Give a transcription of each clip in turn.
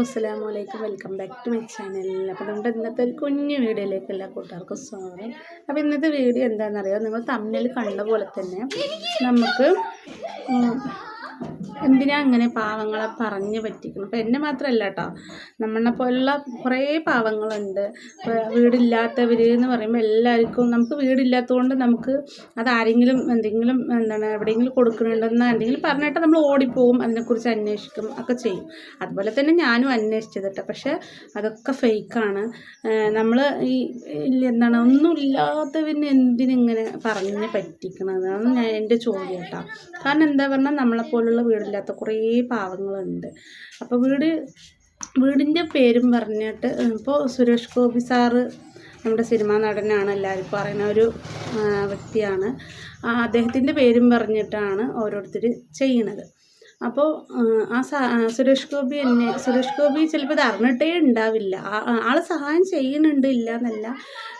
അസ്സലാമു അലൈക്കും welcome back to my channel. അപ്പോൾ നമ്മുടെ ഇന്നത്തെ ഒരു കുഞ്ഞു വീഡിയോയിലേക്ക് എല്ലാ കൂട്ടുകാർക്കും സ്വാഗതം. അപ്പോൾ ഇന്നത്തെ വീഡിയോ എന്താണെന്നറിയാം? നിങ്ങൾ തമ്മിൽ കണ്ട പോലെ തന്നെ നമുക്ക് എന്തിനാ അങ്ങനെ പാവങ്ങളെ പറഞ്ഞ് പറ്റിക്കണം അപ്പം എന്നെ മാത്രമല്ല കേട്ടോ നമ്മളെ പോലുള്ള കുറേ പാവങ്ങളുണ്ട്. വീടില്ലാത്തവർ എന്ന് പറയുമ്പോൾ എല്ലാവർക്കും നമുക്ക് വീടില്ലാത്തതുകൊണ്ട് നമുക്ക് അത് ആരെങ്കിലും എന്തെങ്കിലും എന്താണ് എവിടെയെങ്കിലും കൊടുക്കുന്നുണ്ടെന്ന് എന്തെങ്കിലും പറഞ്ഞിട്ട് നമ്മൾ ഓടിപ്പോവും അതിനെക്കുറിച്ച് അന്വേഷിക്കും ഒക്കെ ചെയ്യും. അതുപോലെ തന്നെ ഞാനും അന്വേഷിച്ചത് കേട്ടോ പക്ഷേ അതൊക്കെ ഫേക്കാണ് നമ്മൾ ഈ എന്താണ് ഒന്നും ഇല്ലാത്തവന് എന്തിനിങ്ങനെ പറഞ്ഞ് പറ്റിക്കണത്? അതാണ് ഞാൻ എന്റെ ചോദ്യം കേട്ടോ കാരണം എന്താ പറഞ്ഞാൽ നമ്മളെപ്പോലുള്ള വീടില്ലാത്ത കുറേ പാവങ്ങളുണ്ട്. അപ്പോൾ വീട് വീടിന്റെ പേരും പറഞ്ഞിട്ട് ഇപ്പോൾ സുരേഷ് ഗോപി സാറ് നമ്മുടെ സിനിമാ നടനാണ് എല്ലാവർക്കും അറിയുന്ന ഒരു വ്യക്തിയാണ്. അദ്ദേഹത്തിന്റെ പേരും പറഞ്ഞിട്ടാണ് ഓരോരുത്തർ ചെയ്യണത്. അപ്പോൾ ആ സുരേഷ് ഗോപി എന്നെ സുരേഷ് ഗോപി ചിലപ്പോൾ ഇത് അറിഞ്ഞിട്ടേ ഉണ്ടാവില്ല. ആ- ആ- ആൾ സഹായം ചെയ്യുന്നുണ്ട് ഇല്ല എന്നല്ല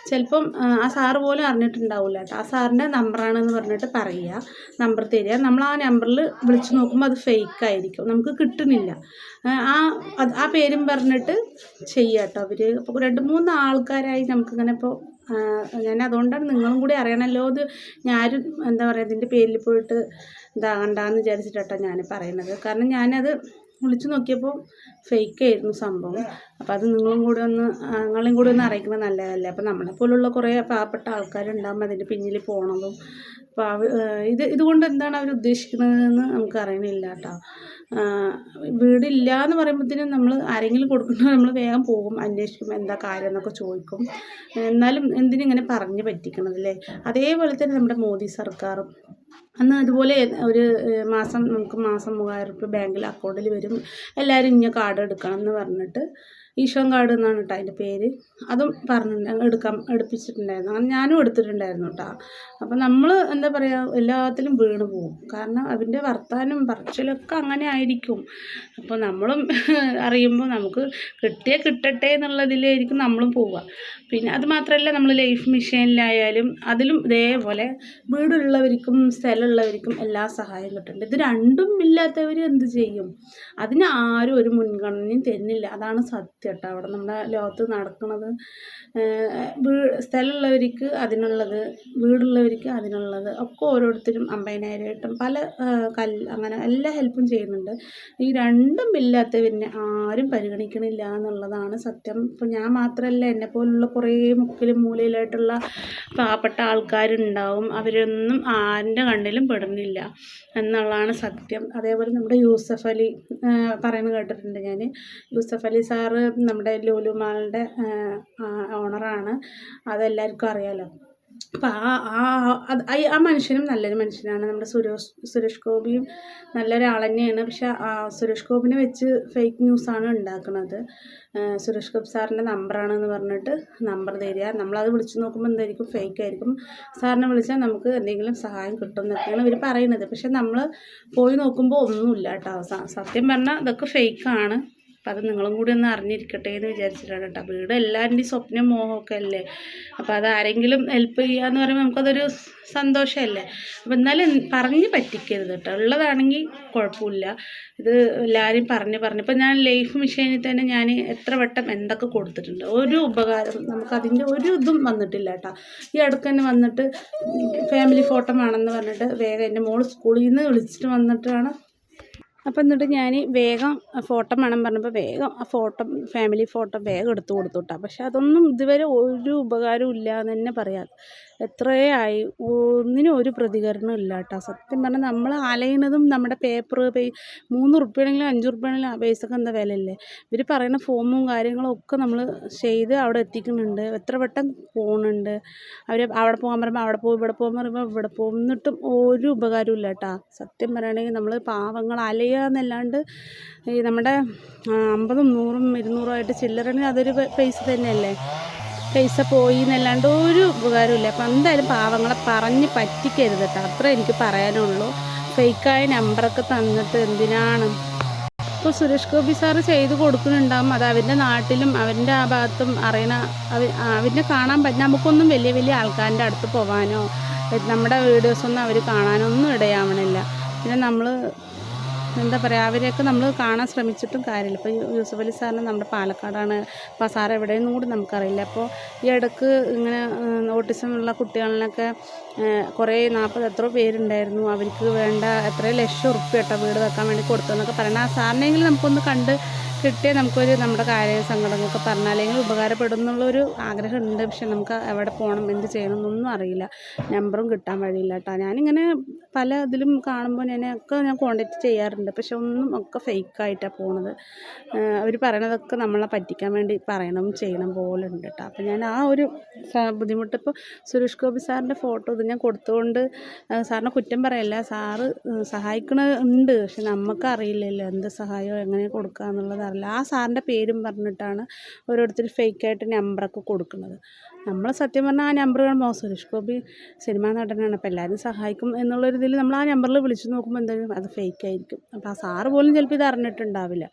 ചിലപ്പം ആ, സാറ് പോലും അറിഞ്ഞിട്ടുണ്ടാവില്ല കേട്ടോ. ആ സാറിന്റെ നമ്പറാണെന്ന് പറഞ്ഞിട്ട് പറയുക നമ്പർ തരിക. നമ്മൾ ആ നമ്പറിൽ വിളിച്ച് നോക്കുമ്പോൾ അത് ഫേക്ക് ആയിരിക്കും. നമുക്ക് കിട്ടുന്നില്ല. ആ, ആ പേരും പറഞ്ഞിട്ട് ചെയ്യാം കേട്ടോ അവർ രണ്ട് മൂന്ന് ആൾക്കാരായി നമുക്കിങ്ങനെ ഇപ്പോൾ ഞാൻ അതുകൊണ്ടാണ് നിങ്ങളും കൂടി അറിയണമല്ലോ ഇത് ഞാനും എന്താ പറയുക ഇതിന്റെ പേരിൽ പോയിട്ട് ഇതാകണ്ടെന്ന് വിചാരിച്ചിട്ടാട്ടോ ഞാൻ പറയുന്നത്. കാരണം ഞാനത് വിളിച്ചു നോക്കിയപ്പോൾ ഫേക്ക് ആയിരുന്നു സംഭവം. അപ്പോൾ അത് നിങ്ങളും കൂടി ഒന്ന് നിങ്ങളും കൂടെ ഒന്ന് അറിയിക്കുന്നത് നല്ലതല്ലേ? അപ്പോൾ നമ്മളെ പോലുള്ള കുറേ പാവപ്പെട്ട ആൾക്കാരുണ്ടാകുമ്പോൾ അതിന്റെ പിന്നിൽ പോകണതും അപ്പോൾ ഇത് ഇതുകൊണ്ട് എന്താണ് അവർ ഉദ്ദേശിക്കുന്നതെന്ന് നമുക്ക് അറിയണില്ല കേട്ടോ വീടില്ല എന്ന് പറയുമ്പോഴത്തേനും നമ്മൾ ആരെങ്കിലും കൊടുക്കുന്നത് നമ്മൾ വേഗം പോകും അന്വേഷിക്കും എന്താ കാര്യം എന്നൊക്കെ ചോദിക്കും. എന്നാലും എന്തിനിങ്ങനെ പറഞ്ഞ് പറ്റിക്കണതല്ലേ? അതേപോലെ തന്നെ നമ്മുടെ മോദി സർക്കാരും അന്ന് അതുപോലെ ഒരു മാസം നമുക്ക് മാസം മൂവായിരം റുപ്യ ബാങ്കിൽ അക്കൗണ്ടിൽ വരും. എല്ലാവരും ഇന്ന കാർഡ് എടുക്കണം എന്ന് പറഞ്ഞിട്ട് ഈശോൻ കാർഡ് എന്നാണ് കേട്ടോ അതിന്റെ പേര്. അതും പറഞ്ഞിട്ടുണ്ട് എടുക്കാം എടുപ്പിച്ചിട്ടുണ്ടായിരുന്നു. അങ്ങനെ ഞാനും എടുത്തിട്ടുണ്ടായിരുന്നു കേട്ടോ. അപ്പം നമ്മൾ എന്താ പറയുക എല്ലാത്തിലും വീണ് പോകും. കാരണം അതിന്റെ വർത്താനം പറച്ചിലൊക്കെ അങ്ങനെ ആയിരിക്കും. അപ്പോൾ നമ്മളും അറിയുമ്പോൾ നമുക്ക് കിട്ടിയേ കിട്ടട്ടെ എന്നുള്ളതിലായിരിക്കും നമ്മളും പോവുക. പിന്നെ അത് മാത്രമല്ല നമ്മൾ ലൈഫ് മിഷനിലായാലും അതിലും ഇതേപോലെ വീടുള്ളവർക്കും സ്ഥലമുള്ളവർക്കും എല്ലാ സഹായം കിട്ടുന്നുണ്ട്. ഇത് രണ്ടും ഇല്ലാത്തവർ എന്ത് ചെയ്യും? അതിന് ആരും ഒരു മുൻഗണനയും തരുന്നില്ല. അതാണ് സത്യം. കേട്ടോ അവിടെ നമ്മുടെ ലോകത്ത് നടക്കുന്നത്. സ്ഥലമുള്ളവർക്ക് അതിനുള്ളത് വീടുള്ളവർക്ക് അതിനുള്ളത് ഒക്കെ ഓരോരുത്തരും അമ്പതിനായിരമായിട്ടും പല കല്ല് അങ്ങനെ എല്ലാ ഹെൽപ്പും ചെയ്യുന്നുണ്ട്. ഈ രണ്ടും പിന്നെ ആരും പരിഗണിക്കണില്ല എന്നുള്ളതാണ് സത്യം. ഇപ്പം ഞാൻ മാത്രമല്ല എന്നെ പോലുള്ള കുറേ മുക്കിലും മൂലയിലായിട്ടുള്ള പാവപ്പെട്ട ആൾക്കാരുണ്ടാവും. അവരൊന്നും ആരുടെ കണ്ണിലും പെടുന്നില്ല എന്നുള്ളതാണ് സത്യം. അതേപോലെ നമ്മുടെ യൂസഫ് അലി പറയുന്നത് കേട്ടിട്ടുണ്ട് ഞാൻ യൂസഫ് അലി സാറ് നമ്മുടെ ലുലു മാളിന്റെ ഓണറാണ്. അതെല്ലാവർക്കും അറിയാലോ. അപ്പം ആ ആ ആ- മനുഷ്യനും നല്ലൊരു മനുഷ്യനാണ്. നമ്മുടെ സുരേഷ് സുരേഷ് ഗോപിയും നല്ലൊരാൾ തന്നെയാണ് പക്ഷെ ആ സുരേഷ് ഗോപിനെ വെച്ച് ഫേക്ക് ന്യൂസാണ് ഉണ്ടാക്കുന്നത്. സുരേഷ് ഗോപി സാറിന്റെ നമ്പറാണെന്ന് പറഞ്ഞിട്ട് നമ്പർ തരിക. നമ്മളത് വിളിച്ച് നോക്കുമ്പോൾ എന്തായിരിക്കും? ഫേക്ക് ആയിരിക്കും. സാറിനെ വിളിച്ചാൽ നമുക്ക് എന്തെങ്കിലും സഹായം കിട്ടും എന്നൊക്കെയാണ് ഇവർ പറയുന്നത്. പക്ഷെ നമ്മൾ പോയി നോക്കുമ്പോൾ ഒന്നുമില്ല കേട്ടോ. സത്യം പറഞ്ഞാൽ ഇതൊക്കെ ഫേക്കാണ് അപ്പം അത് നിങ്ങളും കൂടി ഒന്ന് അറിഞ്ഞിരിക്കട്ടെ എന്ന് വിചാരിച്ചിട്ടാണ് കേട്ടോ. വീട് എല്ലാവരുടെയും സ്വപ്നം മോഹമൊക്കെ അല്ലേ? അപ്പോൾ അത് ആരെങ്കിലും ഹെൽപ്പ് ചെയ്യുക എന്ന് പറയുമ്പോൾ നമുക്കതൊരു സന്തോഷമല്ലേ? അപ്പോൾ എന്നാലും പറഞ്ഞ് പറ്റിക്കരുത് കേട്ടോ. ഉള്ളതാണെങ്കിൽ കുഴപ്പമില്ല. ഇത് എല്ലാവരും പറഞ്ഞ് പറഞ്ഞ്. ഇപ്പോൾ ഞാൻ ലൈഫ് മിഷനിൽ തന്നെ ഞാൻ എത്ര വട്ടം എന്തൊക്കെ കൊടുത്തിട്ടുണ്ട്. ഒരു ഉപകാരം നമുക്കതിന്റെ ഒരു ഇതും വന്നിട്ടില്ല കേട്ടോ. ഈ അടുത്ത് തന്നെ വന്നിട്ട് ഫാമിലി ഫോട്ടോ വേണമെന്ന് പറഞ്ഞിട്ട് വേഗം എന്റെ മോൾ സ്കൂളിൽ നിന്ന് വിളിച്ചിട്ട് വന്നിട്ടാണ് അപ്പം എന്നിട്ട് ഞാൻ വേഗം ഫോട്ടോ വേണം പറഞ്ഞപ്പോൾ വേഗം ആ ഫോട്ടോ ഫാമിലി ഫോട്ടോ വേഗം എടുത്തു കൊടുത്തു കേട്ടോ പക്ഷെ അതൊന്നും ഇതുവരെ ഒരു ഉപകാരവും ഇല്ല എന്ന് തന്നെ പറയാം. എത്രയായി? ഒന്നിനും ഒരു പ്രതികരണം ഇല്ല കേട്ടോ സത്യം പറഞ്ഞാൽ നമ്മൾ അലയുന്നതും നമ്മുടെ പേപ്പർ പേ മൂന്ന് റുപ്യാണെങ്കിലും അഞ്ച് റുപ്യാണെങ്കിലും പൈസക്ക് എന്താ വിലയില്ലേ? ഇവർ പറയുന്ന ഫോമും കാര്യങ്ങളും ഒക്കെ നമ്മൾ ചെയ്ത് അവിടെ എത്തിക്കുന്നുണ്ട്. എത്ര വട്ടം പോകുന്നുണ്ട് അവർ അവിടെ പോകാൻ പറയുമ്പോൾ അവിടെ പോകും ഇവിടെ പോകാൻ പറയുമ്പോൾ ഇവിടെ പോകും എന്നിട്ടും ഒരു ഉപകാരവും ഇല്ല കേട്ടോ സത്യം പറയുകയാണെങ്കിൽ നമ്മൾ പാവങ്ങൾ അലയുക എന്നല്ലാണ്ട് ഈ നമ്മുടെ അമ്പതും നൂറും ഇരുന്നൂറും ആയിട്ട് ചില്ലറണെങ്കിൽ അതൊരു പൈസ തന്നെയല്ലേ? പൈസ പോയി എന്നല്ലാണ്ട് ഒരു ഉപകാരമില്ല അപ്പം എന്തായാലും പാവങ്ങളെ പറഞ്ഞ് പറ്റിക്കരുത് കേട്ടോ അത്ര എനിക്ക് പറയാനുള്ളൂ. ഫേക്കായ നമ്പറൊക്കെ തന്നിട്ട് എന്തിനാണ്? ഇപ്പോൾ സുരേഷ് ഗോപി സാറ് ചെയ്ത് കൊടുക്കുന്നുണ്ടാകും അത് അവന്റെ നാട്ടിലും അവന്റെ ആ ഭാഗത്തും അറിയണ അവ അവന്റെ കാണാൻ പറ്റും നമുക്കൊന്നും വലിയ വലിയ ആൾക്കാരുടെ അടുത്ത് പോകാനോ നമ്മുടെ വീഡിയോസൊന്നും അവർ കാണാനൊന്നും ഇടയാവണില്ല. പിന്നെ നമ്മൾ എന്താ പറയുക അവരെയൊക്കെ നമ്മൾ കാണാൻ ശ്രമിച്ചിട്ടും കാര്യമില്ല. ഇപ്പോൾ യൂസഫ് അലി സാറിന് നമ്മുടെ പാലക്കാടാണ് അപ്പോൾ സാർ എവിടെയെന്നും കൂടി നമുക്കറിയില്ല. അപ്പോൾ ഈ ഇടയ്ക്ക് ഇങ്ങനെ ഓട്ടിസം ഉള്ള കുട്ടികളിനൊക്കെ കുറേ നാൽപ്പത് എത്ര പേരുണ്ടായിരുന്നു. അവർക്ക് വേണ്ട എത്ര ലക്ഷം ഉറുപ്പ്യ കേട്ടോ വീട് വെക്കാൻ വേണ്ടി കൊടുത്തതെന്നൊക്കെ പറയണം ആ സാറിനെങ്കിലും നമുക്കൊന്ന് കണ്ട് കിട്ടിയാൽ നമുക്കൊരു നമ്മുടെ കാര്യ സങ്കടങ്ങളൊക്കെ പറഞ്ഞാലെങ്കിൽ ഉപകാരപ്പെടും എന്നുള്ളൊരു ആഗ്രഹമുണ്ട്. പക്ഷെ നമുക്ക് എവിടെ പോകണം എന്ത് ചെയ്യണം എന്നൊന്നും അറിയില്ല. നമ്പറും കിട്ടാൻ വഴിയില്ല കേട്ടോ. ഞാനിങ്ങനെ പല ഇതിലും കാണുമ്പോൾ ഞാൻ ഒക്കെ ഞാൻ കോണ്ടാക്ട് ചെയ്യാറുണ്ട്. പക്ഷെ ഒന്നും ഒക്കെ ഫേക്കായിട്ടാണ് പോണത്. അവർ പറയണതൊക്കെ നമ്മളെ പറ്റിക്കാൻ വേണ്ടി പറയണം ചെയ്യണം പോലെ ഉണ്ട് കേട്ടോ. അപ്പോൾ ഞാൻ ആ ഒരു ബുദ്ധിമുട്ട് ഇപ്പോൾ സുരേഷ് ഗോപി സാറിന്റെ ഫോട്ടോ ഇത് ഞാൻ കൊടുത്തുകൊണ്ട് സാറിനെ കുറ്റം പറയല്ല. സാറ് സഹായിക്കണ ഉണ്ട്. പക്ഷെ നമുക്ക് അറിയില്ലല്ലോ എന്ത് സഹായം എങ്ങനെ കൊടുക്കുക എന്നുള്ളത് അറിയില്ല ആ സാറിന്റെ പേരും പറഞ്ഞിട്ടാണ് ഓരോരുത്തർ ഫേക്കായിട്ട് നമ്പറൊക്കെ കൊടുക്കുന്നത്. നമ്മൾ സത്യം പറഞ്ഞാൽ ആ നമ്പർ കാണുമ്പോൾ സുരേഷ് ഗോപി സിനിമാ നടനാണ് അപ്പോൾ എല്ലാവരും സഹായിക്കും എന്നുള്ളൊരു ഇതിൽ നമ്മൾ ആ നമ്പറിൽ വിളിച്ച് നോക്കുമ്പോൾ എന്തായാലും അത് ഫേക്ക് ആയിരിക്കും അപ്പോൾ ആ സാറ് പോലും ചിലപ്പോൾ ഇത് അറിഞ്ഞിട്ടുണ്ടാവില്ല.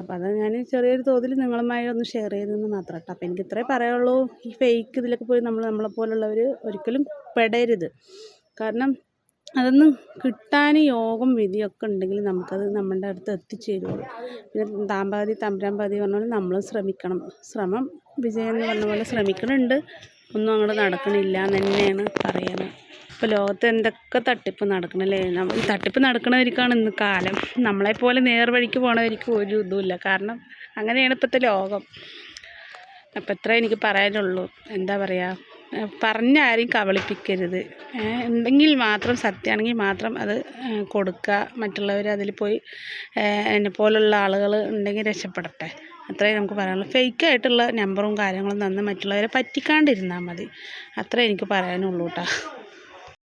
അപ്പോൾ അത് ഞാൻ ചെറിയൊരു തോതിൽ നിങ്ങളുമായി ഒന്ന് ഷെയർ ചെയ്തെന്ന് മാത്രം കേട്ടോ അപ്പോൾ എനിക്ക് ഇത്രേ പറയുള്ളൂ ഈ ഫേക്ക് ഇതിലൊക്കെ പോയി നമ്മൾ നമ്മളെ പോലുള്ളവർ ഒരിക്കലും പെടരുത്. കാരണം അതൊന്നും കിട്ടാൻ യോഗം വിധിയൊക്കെ ഉണ്ടെങ്കിൽ നമുക്കത് നമ്മുടെ അടുത്ത് എത്തിച്ചേരുള്ളൂ. പിന്നെ താമ്പാതി തമ്പുരാമ്പാതി പറഞ്ഞ പോലെ നമ്മളും ശ്രമിക്കണം. ശ്രമം വിജയം എന്ന് പറഞ്ഞ പോലെ ശ്രമിക്കണുണ്ട്. ഒന്നും അങ്ങോട്ട് നടക്കണില്ല എന്ന് തന്നെയാണ് പറയുന്നത്. ഇപ്പോൾ ലോകത്ത് എന്തൊക്കെ തട്ടിപ്പ് നടക്കണല്ലേ? ഈ തട്ടിപ്പ് നടക്കണവർക്കാണ് ഇന്ന് കാലം. നമ്മളെപ്പോലെ നേർവഴിക്ക് പോണവർക്ക് ഒരു ഇതുമില്ല. കാരണം അങ്ങനെയാണ് ഇപ്പോഴത്തെ ലോകം. അപ്പം ഇത്ര എനിക്ക് പറയാനുള്ളൂ. എന്താ പറയുക പറഞ്ഞ ആരെയും കബളിപ്പിക്കരുത്. ഉണ്ടെങ്കിൽ മാത്രം സത്യമാണെങ്കിൽ മാത്രം അത് കൊടുക്കുക. മറ്റുള്ളവർ അതിൽ പോയി എന്നെ പോലുള്ള ആളുകൾ ഉണ്ടെങ്കിൽ രക്ഷപ്പെടട്ടെ. അത്രേ നമുക്ക് പറയാനുള്ളൂ. ഫേക്കായിട്ടുള്ള നമ്പറും കാര്യങ്ങളും തന്ന് മറ്റുള്ളവരെ പറ്റിക്കാണ്ടിരുന്നാൽ മതി. അത്രേ എനിക്ക് പറയാനുള്ളൂ കേട്ടോ